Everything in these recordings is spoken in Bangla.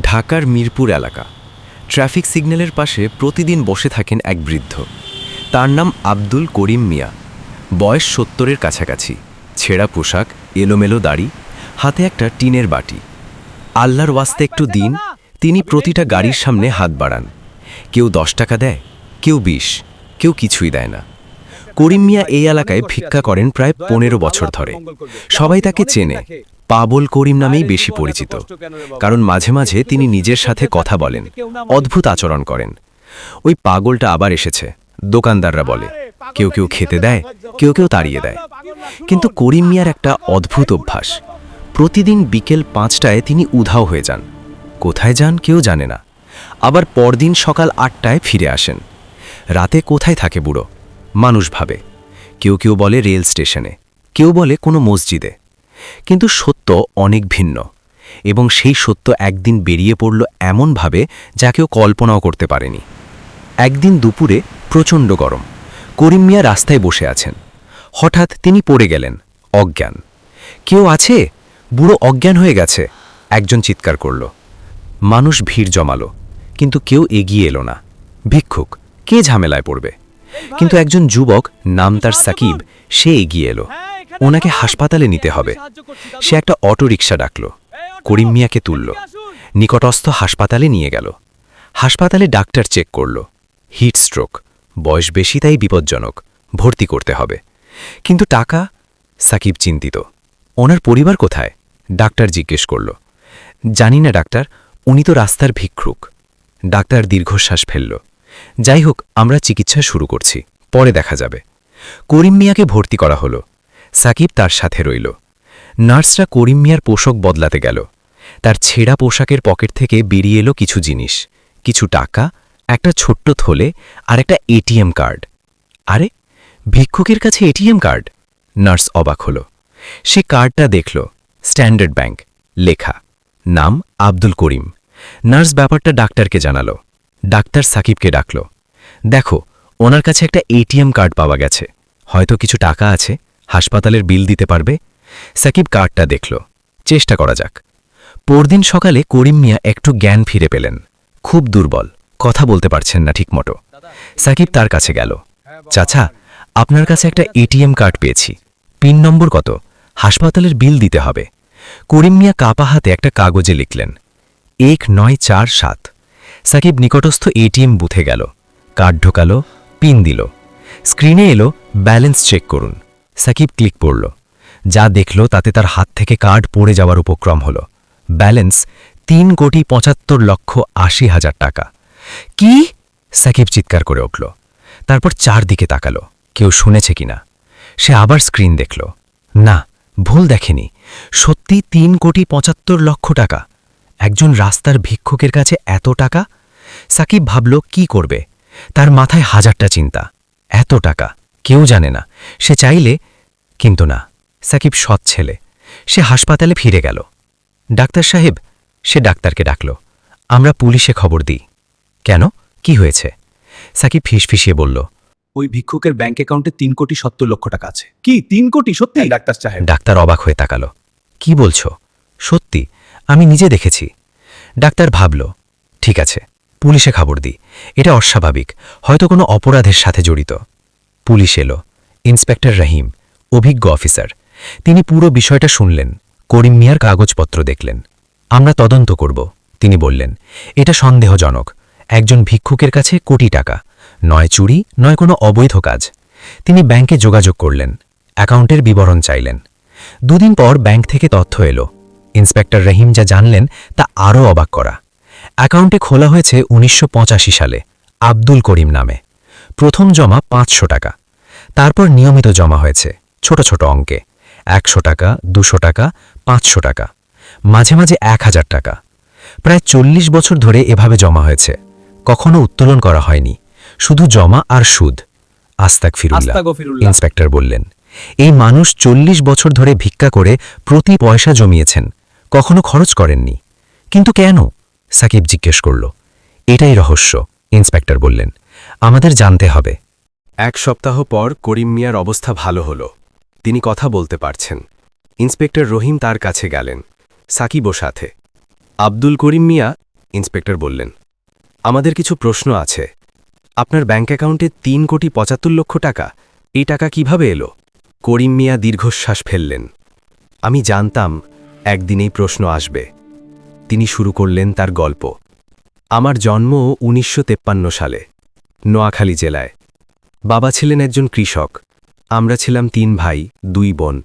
ঢাকার মিরপুর এলাকা। ট্রাফিক সিগন্যালের পাশে প্রতিদিন বসে থাকেন এক বৃদ্ধ। তার নাম আব্দুল করিম মিয়া। বয়স সত্তরের কাছাকাছি। ছেঁড়া পোশাক, এলোমেলো দাড়ি, হাতে একটা টিনের বাটি। আল্লাহর ওয়াস্তে একটু দিন, তিনি প্রতিটা গাড়ির সামনে হাত বাড়ান। কেউ দশ টাকা দেয়, কেউ বিশ, কেউ কিছুই দেয় না। করিম মিয়া এই এলাকায় ভিক্ষা করেন প্রায় পনেরো বছর ধরে। সবাই তাকে চেনে। পাবল করিম নামেই বেশি পরিচিত। কারণ মাঝে মাঝে তিনি নিজের সাথে কথা বলেন অদ্ভুত আচরণ করেন। ওই পাগলটা আবার এসেছে দোকানদাররা বলে। কেউ কেউ খেতে দেয় কেউ কেউ তাড়িয়ে দেয়। কিন্তু করিম মিয়ার একটা অদ্ভুত অভ্যাস। প্রতিদিন বিকেল পাঁচটায় তিনি উধাও হয়ে যান। কোথায় যান কেউ জানে না। আবার পরদিন সকাল আটটায় ফিরে আসেন। রাতে কোথায় থাকে বুড়ো? মানুষ ভাবে। কেউ কেউ বলে রেল স্টেশনে। কেউ বলে কোনো মসজিদে। কিন্তু সত্য অনেক ভিন্ন। এবং সেই সত্য একদিন বেরিয়ে পড়ল এমনভাবে যা কেউ কল্পনাও করতে পারেনি। একদিন দুপুরে প্রচণ্ড গরম। করিম মিয়া রাস্তায় বসে আছেন। হঠাৎ তিনি পড়ে গেলেন, অজ্ঞান। কেউ আছে? বুড়ো অজ্ঞান হয়ে গেছে, একজন চিৎকার করল। মানুষ ভিড় জমালো, কিন্তু কেউ এগিয়ে এলো না। ভিক্ষুক, কে ঝামেলায় পড়বে? কিন্তু একজন যুবক, নাম তার সাকিব, সে এগিয়ে এলো। ওনাকে হাসপাতালে নিতে হবে। সে একটা অটো রিক্সা ডাকল। করিম মিয়াকে তুলল। নিকটস্থ হাসপাতালে নিয়ে গেল। হাসপাতালে ডাক্তার চেক করল। Heat stroke. বয়স বেশি তাই বিপজ্জনক। ভর্তি করতে হবে। কিন্তু টাকা? সাকিব চিন্তিত। ওনার পরিবার কোথায়? ডাক্তার জিজ্ঞেস করল। জানি না, ডাক্তার। উনি তো রাস্তার ভিক্ষুক। ডাক্তার দীর্ঘশ্বাস ফেলল। যাই হোক, আমরা চিকিৎসা শুরু করছি। পরে দেখা যাবে। করিম মিয়াকে ভর্তি করা হলো। সাকিব তার সাথে রইল। নার্সরা করিম মিয়ার পোশাক বদলাতে গেল। তার ছেঁড়া পোশাকের পকেট থেকে বেরিয়ে এলো কিছু জিনিস। কিছু টাকা, একটা ছোট্ট থলে আর একটা এটিএম কার্ড। আরে, ভিক্ষুকের কাছে এটিএম কার্ড? নার্স অবাক হল। সে কার্ডটা দেখল, স্ট্যান্ডার্ড ব্যাংক, লেখা, নাম আব্দুল করিম। নার্স ব্যাপারটা ডাক্তারকে জানালো। ডাক্তার সাকিবকে ডাকল। দেখো, ওনার কাছে একটা এটিএম কার্ড পাওয়া গেছে। হয়তো কিছু টাকা আছে। হাসপাতালের বিল দিতে পারবে? সাকিব কার্ডটা দেখল। চেষ্টা করা যাক। পরদিন সকালে করিম মিয়া একটু জ্ঞান ফিরে পেলেন। খুব দুর্বল, কথা বলতে পারছেন না ঠিকমতো। সাকিব তার কাছে গেল। চাচা, আপনার কাছে একটা এটিএম কার্ড পেয়েছি। পিন নম্বর কত? হাসপাতালের বিল দিতে হবে। করিম মিয়া কাপা হাতে একটা কাগজে লিখলেন। এক নয় চার সাত। সাকিব নিকটস্থ এটিএম বুথে গেল। কার্ড ঢোকালো, পিন দিল। স্ক্রিনে এলো, ব্যালেন্স চেক করুন। সাকিব ক্লিক করল যা দেখল তাতে তার হাত থেকে কার্ড পড়ে যাওয়ার উপক্রম হল। ব্যালেন্স তিন কোটি পঁচাত্তর লক্ষ আশি হাজার টাকা। কি? সাকিব চিৎকার করে উঠল। তারপর চারদিকে তাকালো। কেউ শুনেছে কিনা? সে আবার স্ক্রিন দেখল। না, ভুল দেখেনি। সত্যি তিন কোটি পঁচাত্তর লক্ষ টাকা? একজন রাস্তার ভিক্ষুকের কাছে এত টাকা? সাকিব ভাবল, কি করবে? তার মাথায় হাজারটা চিন্তা। এত টাকা। কেউ জানে না। সে চাইলে কিন্তু না। সাকিব সৎ ছেলে। সে হাসপাতালে ফিরে গেল। ডাক্তার সাহেব সে ডাক্তারকে ডাকল। আমরা পুলিশে খবর দিই। কেন? কি হয়েছে? সাকিব ফিসফিসিয়ে বলল ওই ভিক্ষুকের ব্যাংক অ্যাকাউন্টে তিন কোটি সত্তর লক্ষ টাকা আছে। কি? তিন কোটি? সত্যি? ডাক্তার সাহেব। ডাক্তার অবাক হয়ে তাকালো। কি বলছো? সত্যি? আমি নিজে দেখেছি। ডাক্তার ভাবল ঠিক আছে পুলিশে খবর দিই। এটা অস্বাভাবিক। হয়তো কোনো অপরাধের সাথে জড়িত। পুলিশ এলো। ইন্সপেক্টর রহিম, অভিজ্ঞ অফিসার। তিনি পুরো বিষয়টা শুনলেন, করিম মিয়ার কাগজপত্র দেখলেন। আমরা তদন্ত করব, তিনি বললেন। এটা সন্দেহজনক, একজন ভিক্ষুকের কাছে কোটি টাকা, নয় চুরি, নয় কোনো অবৈধ কাজ। তিনি ব্যাংকে যোগাযোগ করলেন, অ্যাকাউন্টের বিবরণ চাইলেন। দুদিন পর ব্যাংক থেকে তথ্য এলো। ইন্সপেক্টর রহিম যা জানলেন, তা আরও অবাক করা। অ্যাকাউন্টে খোলা হয়েছে উনিশশো পঁচাশি সালে, আব্দুল করিম নামে। প্রথম জমা পাঁচশো টাকা। তারপর নিয়মিত জমা হয়েছে ছোট ছোট অঙ্কে। একশো টাকা দুশো টাকা পাঁচশো টাকা। মাঝে মাঝে এক হাজার টাকা। প্রায় চল্লিশ বছর ধরে এভাবে জমা হয়েছে। কখনো উত্তোলন করা হয়নি। শুধু জমা আর সুদ। আস্তাক ফিরুল্লাহ ইন্সপেক্টর বললেন এই মানুষ চল্লিশ বছর ধরে ভিক্ষা করে প্রতি পয়সা জমিয়েছেন। কখনো খরচ করেননি। কিন্তু কেন? সাকিব জিজ্ঞেস করল এটাই রহস্য ইন্সপেক্টর বললেন আমাদের জানতে হবে। এক সপ্তাহ পর করিম মিয়ার অবস্থা ভালো হলো। তিনি কথা বলতে পারছেন। ইন্সপেক্টর রহিম তার কাছে গেলেন। সাকিবও সাথে। আব্দুল করিম মিয়া, ইন্সপেক্টর বললেন, আমাদের কিছু প্রশ্ন আছে। আপনার ব্যাঙ্ক অ্যাকাউন্টে তিন কোটি পঁচাত্তর লক্ষ টাকা। এই টাকা কীভাবে এলো? করিম মিয়া দীর্ঘশ্বাস ফেললেন। আমি জানতাম একদিন এই প্রশ্ন আসবে। তিনি শুরু করলেন তার গল্প। আমার জন্ম উনিশশো সালে, নোয়াখালী জেলায়। বাবা ছিলেন একজন কৃষক। আমরা ছিলাম তিন ভাই, দুই বোন।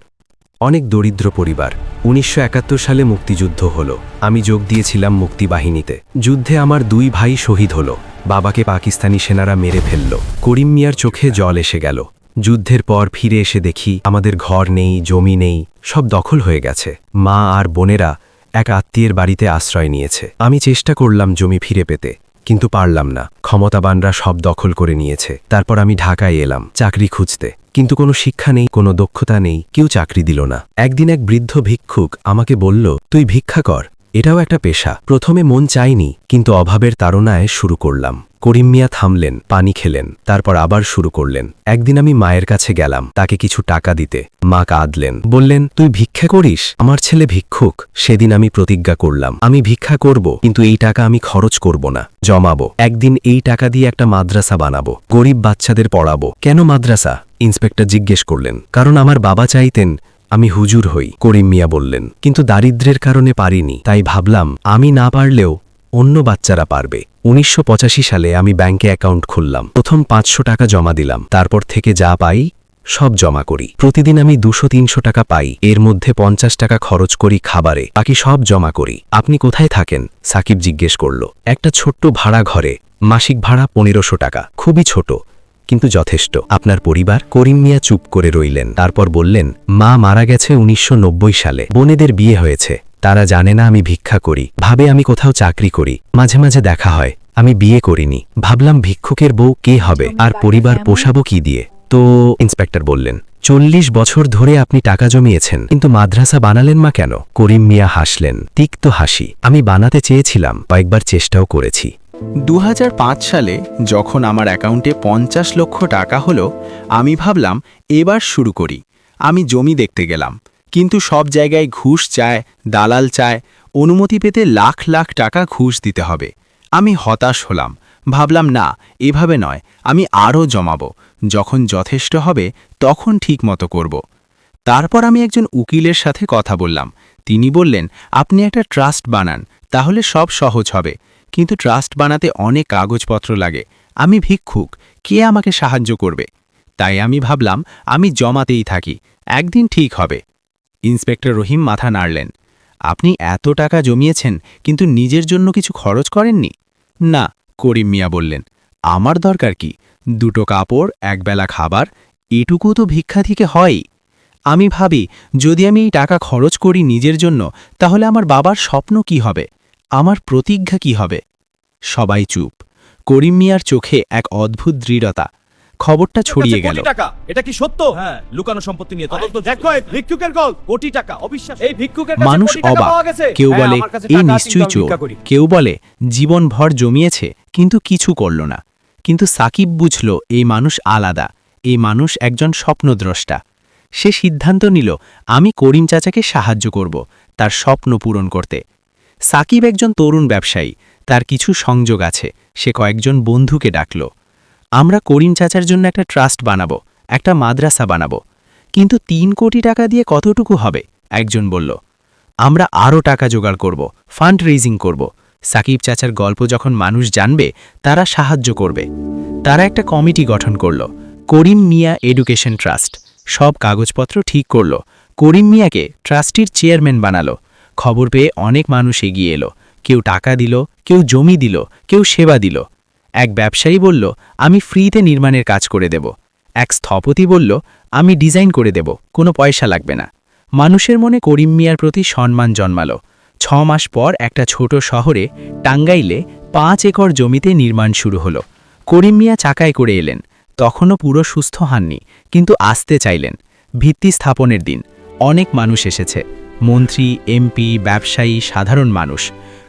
অনেক দরিদ্র পরিবার। উনিশশো একাত্তর সালে মুক্তিযুদ্ধ হল। আমি যোগ দিয়েছিলাম মুক্তিবাহিনীতে। যুদ্ধে আমার দুই ভাই শহীদ হল। বাবাকে পাকিস্তানি সেনারা মেরে ফেলল। করিম মিয়ার চোখে জল এসে গেল। যুদ্ধের পর ফিরে এসে দেখি, আমাদের ঘর নেই, জমি নেই, সব দখল হয়ে গেছে। মা আর বোনেরা এক আত্মীয়ের বাড়িতে আশ্রয় নিয়েছে। আমি চেষ্টা করলাম জমি ফিরে পেতে। কিন্তু পারলাম না। ক্ষমতাবানরা সব দখল করে নিয়েছে। তারপর আমি ঢাকায় এলাম, চাকরি খুঁজতে। কিন্তু কোনো শিক্ষা নেই, কোনো দক্ষতা নেই, কেউ চাকরি দিল না। একদিন এক বৃদ্ধ ভিক্ষুক আমাকে বলল, তুই ভিক্ষা কর, এটাও একটা পেশা। প্রথমে মন চাইনি, কিন্তু অভাবের তাড়নায় শুরু করলাম। করিম মিয়া থামলেন, পানি খেলেন, তারপর আবার শুরু করলেন। একদিন আমি মায়ের কাছে গেলাম, তাকে কিছু টাকা দিতে। মা কাঁদলেন, বললেন, তুই ভিক্ষা করিস? আমার ছেলে ভিক্ষুক। সেদিন আমি প্রতিজ্ঞা করলাম, আমি ভিক্ষা করব, কিন্তু এই টাকা আমি খরচ করব না, জমাবো। একদিন এই টাকা দিয়ে একটা মাদ্রাসা বানাবো, গরিব বাচ্চাদের পড়াবো। কেন মাদ্রাসা? ইন্সপেক্টর জিজ্ঞেস করলেন, কারণ আমার বাবা চাইতেন আমি হুজুর হই, করিম মিয়া বললেন, কিন্তু দারিদ্র্যের কারণে পারিনি, তাই ভাবলাম, আমি না পারলেও অন্য বাচ্চারা পারবে। উনিশশো পঁচাশি সালে আমি ব্যাংকে অ্যাকাউন্ট খুললাম। প্রথম পাঁচশো টাকা জমা দিলাম। তারপর থেকে যা পাই, সব জমা করি। প্রতিদিন আমি দুশো তিনশো টাকা পাই। এর মধ্যে পঞ্চাশ টাকা খরচ করি খাবারে, বাকি সব জমা করি। আপনি কোথায় থাকেন? সাকিব জিজ্ঞেস করল। একটা ছোট্ট ভাড়া ঘরে, মাসিক ভাড়া পনেরোশো টাকা। খুবই ছোট, কিন্তু যথেষ্ট। আপনার পরিবার করিম মিয়া চুপ করে রইলেন। তারপর বললেন, মা মারা গেছে উনিশশো নব্বই সালে। বোনেদের বিয়ে হয়েছে। তারা জানে না আমি ভিক্ষা করি ভাবে আমি কোথাও চাকরি করি মাঝে মাঝে দেখা হয় আমি বিয়ে করিনি ভাবলাম ভিক্ষুকের বউ কে হবে আর পরিবার পোষাবো কি দিয়ে? তো ইন্সপেক্টর বললেন চল্লিশ বছর ধরে আপনি টাকা জমিয়েছেন কিন্তু মাদ্রাসা বানালেন মা কেন? করিম মিয়া হাসলেন তিক্ত হাসি আমি বানাতে চেয়েছিলাম কয়েকবার চেষ্টাও করেছি। দু হাজার পাঁচ সালে যখন আমার অ্যাকাউন্টে পঞ্চাশ লক্ষ টাকা হলো আমি ভাবলাম এবার শুরু করি আমি জমি দেখতে গেলাম কিন্তু সব জায়গায় ঘুষ চায়, দালাল চায়, অনুমতি পেতে লাখ লাখ টাকা ঘুষ দিতে হবে। আমি হতাশ হলাম। ভাবলাম, না, এভাবে নয়। আমি আরও জমাব। যখন যথেষ্ট হবে, তখন ঠিক মতো করব। তারপর আমি একজন উকিলের সাথে কথা বললাম। তিনি বললেন, আপনি একটা ট্রাস্ট বানান, তাহলে সব সহজ হবে। কিন্তু ট্রাস্ট বানাতে অনেক কাগজপত্র লাগে। আমি ভিক্ষুক, কে আমাকে সাহায্য করবে? তাই আমি ভাবলাম, আমি জমাতেই থাকি। একদিন ঠিক হবে। ইন্সপেক্টর রহিম মাথা নাড়লেন। আপনি এত টাকা জমিয়েছেন, কিন্তু নিজের জন্য কিছু খরচ করেননি? না, করিম মিয়া বললেন, আমার দরকার কি? দুটো কাপড়, একবেলা খাবার, এটুকু তো ভিক্ষা থেকে হয়ই। আমি ভাবি, যদি আমি এই টাকা খরচ করি নিজের জন্য, তাহলে আমার বাবার স্বপ্ন কি হবে? আমার প্রতিজ্ঞা কি হবে? সবাই চুপ। করিম মিয়ার চোখে এক অদ্ভুত দৃঢ়তা। খবরটা ছড়িয়ে গেল। টাকা এটা কি সত্য? হ্যাঁ। লুকানো সম্পত্তি নিয়ে তদন্ত দেখো ভিক্ষুকের গল কোটি টাকা অবিশ্বাস এই ভিক্ষুকের মানুষ অবাক। কেউ হ্যাঁ, বলে এই নিশ্চয়ই চোর। কেউ বলে জীবনভর জমিয়েছে কিন্তু কিছু করল না। কিন্তু সাকিব বুঝল এই মানুষ আলাদা। এই মানুষ একজন স্বপ্নদ্রষ্টা। সে সিদ্ধান্ত নিল আমি করিম চাচাকে সাহায্য করব তার স্বপ্ন পূরণ করতে। সাকিব একজন তরুণ ব্যবসায়ী তার কিছু সংযোগ আছে। সে কয়েকজন বন্ধুকে ডাকল। আমরা করিম চাচার জন্য একটা ট্রাস্ট বানাবো, একটা মাদ্রাসা বানাবো। কিন্তু তিন কোটি টাকা দিয়ে কতটুকু হবে? একজন বলল, আমরা আরও টাকা জোগাড় করব ফান্ড রেজিং করব। সাকিব চাচার গল্প যখন মানুষ জানবে, তারা সাহায্য করবে। তারা একটা কমিটি গঠন করল, করিম মিয়া এডুকেশন ট্রাস্ট। সব কাগজপত্র ঠিক করল, করিম মিয়াকে ট্রাস্টির চেয়ারম্যান বানালো। খবর পেয়ে অনেক মানুষ এগিয়ে এলো। কেউ টাকা দিল, কেউ জমি দিল, কেউ সেবা দিল। এক ব্যবসায়ী বলল, আমি ফ্রিতে নির্মাণের কাজ করে দেব। এক স্থপতি বলল, আমি ডিজাইন করে দেব, কোনো পয়সা লাগবে না। মানুষের মনে করিম মিয়ার প্রতি সম্মান জন্মালো। ছ মাস পর একটা ছোট শহরে টাঙ্গাইলে পাঁচ একর জমিতে নির্মাণ শুরু হলো। করিম মিয়া চাকায় করে এলেন। তখনও পুরো সুস্থ হাননি, কিন্তু আসতে চাইলেন। ভিত্তি স্থাপনের দিন অনেক মানুষ এসেছে। মন্ত্রী, এমপি, ব্যবসায়ী, সাধারণ মানুষ।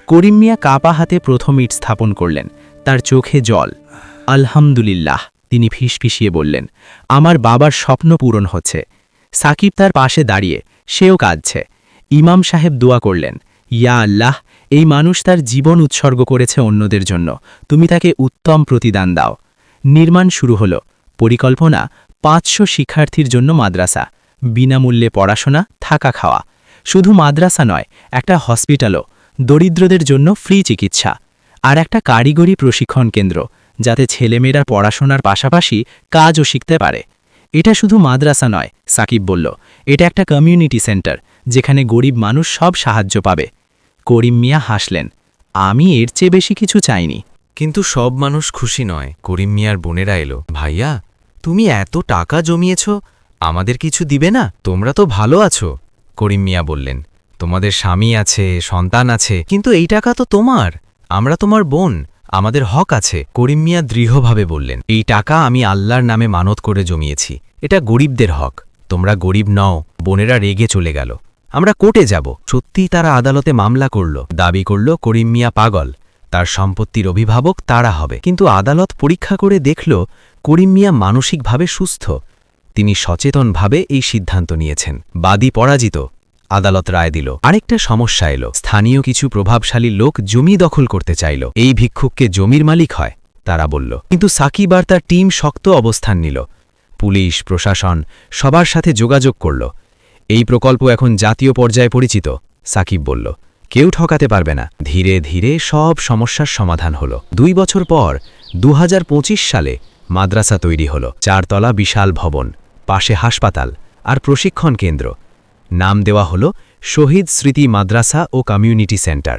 করিম মিয়া কাপা হাতে প্রথম ইট স্থাপন করলেন। তার চোখে জল। আলহামদুলিল্লাহ, তিনি ফিসফিসিয়ে বললেন, আমার বাবার স্বপ্ন পূরণ হচ্ছে। সাকিব তার পাশে দাঁড়িয়ে, সেও কাঁদছে। ইমাম সাহেব দোয়া করলেন, ইয়া আল্লাহ, এই মানুষ তার জীবন উৎসর্গ করেছে অন্যদের জন্য। তুমি তাকে উত্তম প্রতিদান দাও। নির্মাণ শুরু হল। পরিকল্পনা, পাঁচশো শিক্ষার্থীর জন্য মাদ্রাসা। বিনামূল্যে পড়াশোনা, থাকা খাওয়া। শুধু মাদ্রাসা নয়, একটা হসপিটালও। দরিদ্রদের জন্য ফ্রি চিকিৎসা। আর একটা কারিগরি প্রশিক্ষণ কেন্দ্র, যাতে ছেলেমেয়েরা পড়াশোনার পাশাপাশি কাজও শিখতে পারে। এটা শুধু মাদ্রাসা নয়, সাকিব বলল। এটা একটা কমিউনিটি সেন্টার যেখানে গরিব মানুষ সব সাহায্য পাবে। করিম মিয়া হাসলেন, আমি এর চেয়ে বেশি কিছু চাইনি। কিন্তু সব মানুষ খুশি নয়। করিম মিয়ার বোনেরা এলো, ভাইয়া, তুমি এত টাকা জমিয়েছ, আমাদের কিছু দিবে না? তোমরা তো ভালো আছো। করিম মিয়া বললেন, তোমাদের স্বামী আছে, সন্তান আছে, কিন্তু এই টাকা তো তোমার। আমরা তোমার বোন, আমাদের হক আছে, করিম মিয়া দৃঢ়ভাবে বললেন। এই টাকা আমি আল্লাহর নামে মানত করে জমিয়েছি। এটা গরিবদের হক। তোমরা গরিব নও, বোনেরা রেগে চলে গেল। আমরা কোর্টে যাব। সত্যিই তারা আদালতে মামলা করল। দাবি করল, করিম মিয়া পাগল। তার সম্পত্তির অভিভাবক তারা হবে। কিন্তু আদালত পরীক্ষা করে দেখল, করিম মিয়া মানসিকভাবে সুস্থ। তিনি সচেতনভাবে এই সিদ্ধান্ত নিয়েছেন। বাদী পরাজিত। আদালত রায় দিল। আরেকটা সমস্যা এলো। স্থানীয় কিছু প্রভাবশালী লোক জমি দখল করতে চাইল। এই ভিক্ষুককে জমির মালিক হয়, তারা বলল। কিন্তু সাকিব আর তার টিম শক্ত অবস্থান নিল। পুলিশ, প্রশাসন সবার সাথে যোগাযোগ করল। এই প্রকল্প এখন জাতীয় পর্যায়ে পরিচিত, সাকিব বলল। কেউ ঠকাতে পারবে না। ধীরে ধীরে সব সমস্যার সমাধান হলো। দুই বছর পর দু হাজার পঁচিশ সালে মাদ্রাসা তৈরি হলো। চারতলা বিশাল ভবন, পাশে হাসপাতাল আর প্রশিক্ষণ কেন্দ্র। নাম দেওয়া হলো শহীদ স্মৃতি মাদ্রাসা ও কমিউনিটি সেন্টার।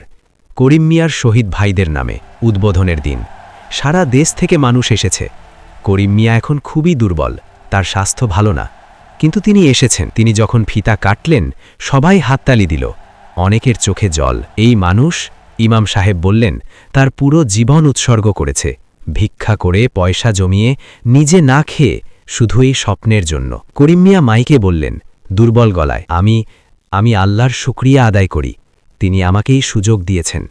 করিম মিয়ার শহীদ ভাইদের নামে উদ্বোধনের দিন। সারা দেশ থেকে মানুষ এসেছে। করিম মিয়া এখন খুবই দুর্বল, তার স্বাস্থ্য ভালো না। কিন্তু তিনি এসেছেন। তিনি যখন ফিতা কাটলেন, সবাই হাততালি দিল। অনেকের চোখে জল। এই মানুষ, ইমাম সাহেব বললেন, তার পুরো জীবন উৎসর্গ করেছে। ভিক্ষা করে, পয়সা জমিয়ে, নিজে না খেয়ে, শুধু এই স্বপ্নের জন্য। করিম মিয়া মাইকে বললেন দুর্বল গলায়, আমি আমি আল্লাহর শুক্রিয়া আদায় করি, তিনি আমাকেই সুযোগ দিয়েছেন।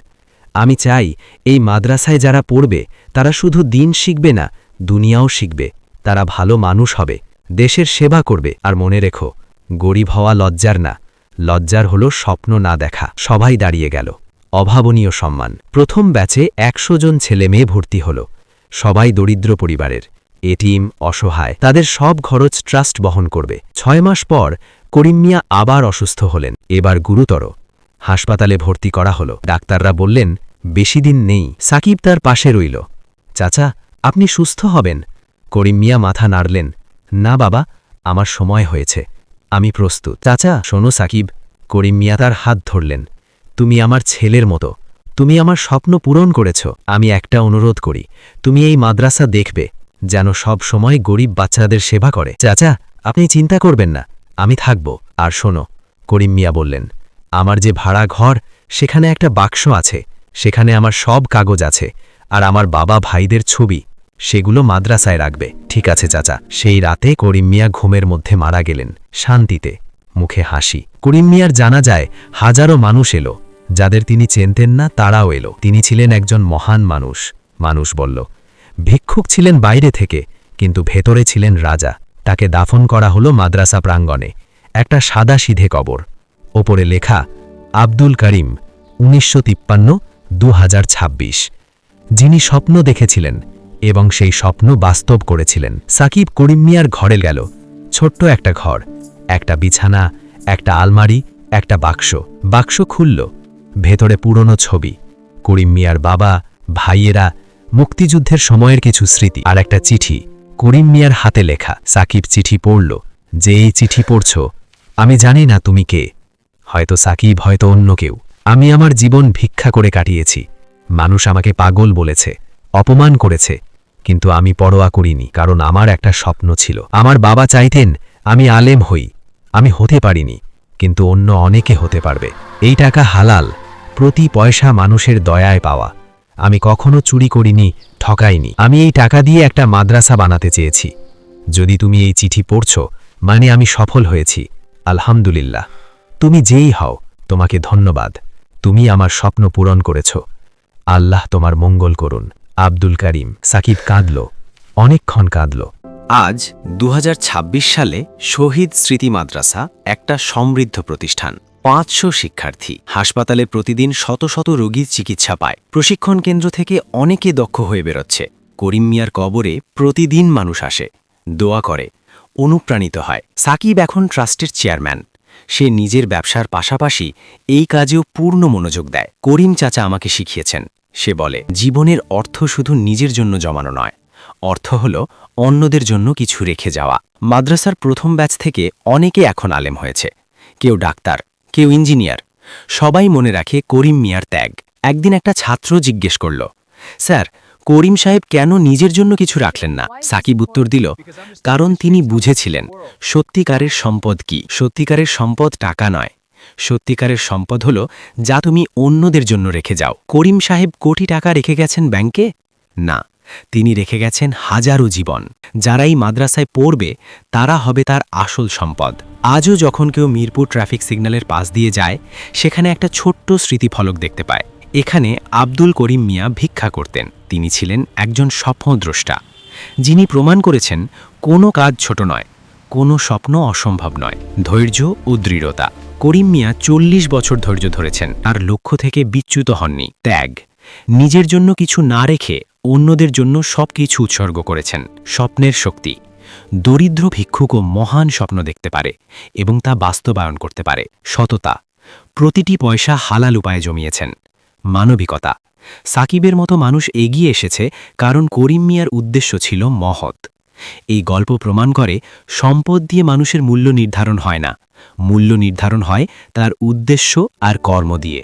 আমি চাই, এই মাদ্রাসায় যারা পড়বে, তারা শুধু দিন শিখবে না, দুনিয়াও শিখবে, তারা ভালো মানুষ হবে, দেশের সেবা করবে। আর মনে রেখো, গরিব হওয়া লজ্জার না, লজ্জার হলো স্বপ্ন না দেখা, সবাই দাঁড়িয়ে গেল। অভাবনীয় সম্মান। প্রথম ব্যাচে একশো জন ছেলে মেয়ে ভর্তি হল, সবাই দরিদ্র পরিবারের। এটিম অসহায়। তাদের সব খরচ ট্রাস্ট বহন করবে। ছয় মাস পর করিম মিয়া আবার অসুস্থ হলেন। এবার গুরুতর। হাসপাতালে ভর্তি করা হলো। ডাক্তাররা বললেন, বেশি দিন নেই। সাকিব তার পাশে রইল। চাচা, আপনি সুস্থ হবেন? করিম মিয়া মাথা নাড়লেন। না বাবা, আমার সময় হয়েছে। আমি প্রস্তুত। চাচা, শোনো সাকিব। করিম মিয়া তার হাত ধরলেন। তুমি আমার ছেলের মতো। তুমি আমার স্বপ্ন পূরণ করেছ। আমি একটা অনুরোধ করি। তুমি এই মাদ্রাসা দেখবে। যেন সব সময় গরিব বাচ্চাদের সেবা করে। চাচা, আপনি চিন্তা করবেন না, আমি থাকব। আর শোনো, করিম মিয়া বললেন, আমার যে ভাড়া ঘর, সেখানে একটা বাক্স আছে, সেখানে আমার সব কাগজ আছে, আর আমার বাবা ভাইদের ছবি, সেগুলো মাদ্রাসায় রাখবে। ঠিক আছে চাচা। সেই রাতে করিম মিয়া ঘুমের মধ্যে মারা গেলেন, শান্তিতে, মুখে হাসি। করিম মিয়ার জানা যায়, হাজারো মানুষ এলো, যাদের তিনি চেনতেন না, তারাও এলো। তিনি ছিলেন একজন মহান মানুষ। মানুষ বলল ভিক্ষুক ছিলেন বাইরে থেকে, কিন্তু ভেতরে ছিলেন রাজা। তাকে দাফন করা হলো মাদ্রাসা প্রাঙ্গণে। একটা সাদা সিধে কবর। ওপরে লেখা, আব্দুল করিম, উনিশশো তিপ্পান্ন যিনি স্বপ্ন দেখেছিলেন এবং সেই স্বপ্ন বাস্তব করেছিলেন। সাকিব করিম মিয়ার ঘরে গেল। ছোট্ট একটা ঘর, একটা বিছানা, একটা আলমারি, একটা বাক্স। বাক্স খুলল। ভেতরে পুরনো ছবি। করিম মিয়ার বাবা, ভাইয়েরা মুক্তিযুদ্ধের সময়ের কিছু স্মৃতি। আর একটা চিঠি করিম মিয়ার হাতে লেখা। সাকিব চিঠি পড়ল। যে এই চিঠি পড়ছ, আমি জানি না তুমি কে। হয়তো সাকিব, হয়তো অন্য কেউ। আমি আমার জীবন ভিক্ষা করে কাটিয়েছি। মানুষ আমাকে পাগল বলেছে, অপমান করেছে। কিন্তু আমি পরোয়া করিনি, কারণ আমার একটা স্বপ্ন ছিল। আমার বাবা চাইতেন আমি আলেম হই। আমি হতে পারিনি, কিন্তু অন্য অনেকে হতে পারবে। এই টাকা হালাল, প্রতি পয়সা মানুষের দয়ায় পাওয়া। আমি কখনো চুরি করিনি, ঠকাইনি। আমি এই টাকা দিয়ে একটা মাদ্রাসা বানাতে চেয়েছি। যদি তুমি এই চিঠি পড়ছ মানে আমি সফল হয়েছি। আলহামদুলিল্লাহ। তুমি যেই হও, তোমাকে ধন্যবাদ। তুমি আমার স্বপ্ন পূরণ করেছ। আল্লাহ তোমার মঙ্গল করুন। আব্দুল করিম সাকিব কাঁদল। অনেকক্ষণ কাঁদল। আজ দু হাজার ছাব্বিশ সালে শহীদ স্মৃতি মাদ্রাসা একটা সমৃদ্ধ প্রতিষ্ঠান। পাঁচশো শিক্ষার্থী। হাসপাতালে প্রতিদিন শত শত রোগীর চিকিৎসা পায়। প্রশিক্ষণ কেন্দ্র থেকে অনেকে দক্ষ হয়ে বেরোচ্ছে। করিম মিয়ার কবরে প্রতিদিন মানুষ আসে। দোয়া করে। অনুপ্রাণিত হয়। সাকিব এখন ট্রাস্টের চেয়ারম্যান। সে নিজের ব্যবসার পাশাপাশি এই কাজেও পূর্ণ মনোযোগ দেয়। করিম চাচা আমাকে শিখিয়েছেন। সে বলে, জীবনের অর্থ শুধু নিজের জন্য জমানো নয়। অর্থ হল অন্যদের জন্য কিছু রেখে যাওয়া। মাদ্রাসার প্রথম ব্যাচ থেকে অনেকে এখন আলেম হয়েছে। কেউ ডাক্তার কেউ ইঞ্জিনিয়ার। সবাই মনে রাখে করিম মিয়ার ত্যাগ। একদিন একটা ছাত্র জিজ্ঞেস করল, স্যার, করিম সাহেব কেন নিজের জন্য কিছু রাখলেন না? সাকিব উত্তর দিল, কারণ তিনি বুঝেছিলেন, সত্যিকারের সম্পদ কি? সত্যিকারের সম্পদ টাকা নয়। সত্যিকারের সম্পদ হল, যা তুমি অন্যদের জন্য রেখে যাও। করিম সাহেব কোটি টাকা রেখে গেছেন ব্যাংকে? না। তিনি রেখে গেছেন হাজারো জীবন। যারাই মাদ্রাসায় পড়বে, তারা হবে তার আসল সম্পদ। আজও যখন কেউ মিরপুর ট্রাফিক সিগন্যালের পাশ দিয়ে যায়, সেখানে একটা ছোট্ট স্মৃতিফলক দেখতে পায়। এখানে আব্দুল করিম মিয়া ভিক্ষা করতেন। তিনি ছিলেন একজন স্বপ্নদ্রষ্টা। যিনি প্রমাণ করেছেন, কোনো কাজ ছোট নয়, কোনো স্বপ্ন অসম্ভব নয়, ধৈর্য ও দৃঢ়তা। করিম মিয়া চল্লিশ বছর ধৈর্য ধরেছেন আর লক্ষ্য থেকে বিচ্যুত হননি। ত্যাগ। নিজের জন্য কিছু না রেখে অন্যদের জন্য সব কিছু উৎসর্গ করেছেন। স্বপ্নের শক্তি। দরিদ্র ভিক্ষুকও মহান স্বপ্ন দেখতে পারে এবং তা বাস্তবায়ন করতে পারে। সততা। প্রতিটি পয়সা হালাল উপায়ে জমিয়েছেন। মানবিকতা। সাকিবের মতো মানুষ এগিয়ে এসেছে কারণ করিম মিয়ার উদ্দেশ্য ছিল মহৎ। এই গল্প প্রমাণ করে সম্পদ দিয়ে মানুষের মূল্য নির্ধারণ হয় না। মূল্য নির্ধারণ হয় তার উদ্দেশ্য আর কর্ম দিয়ে।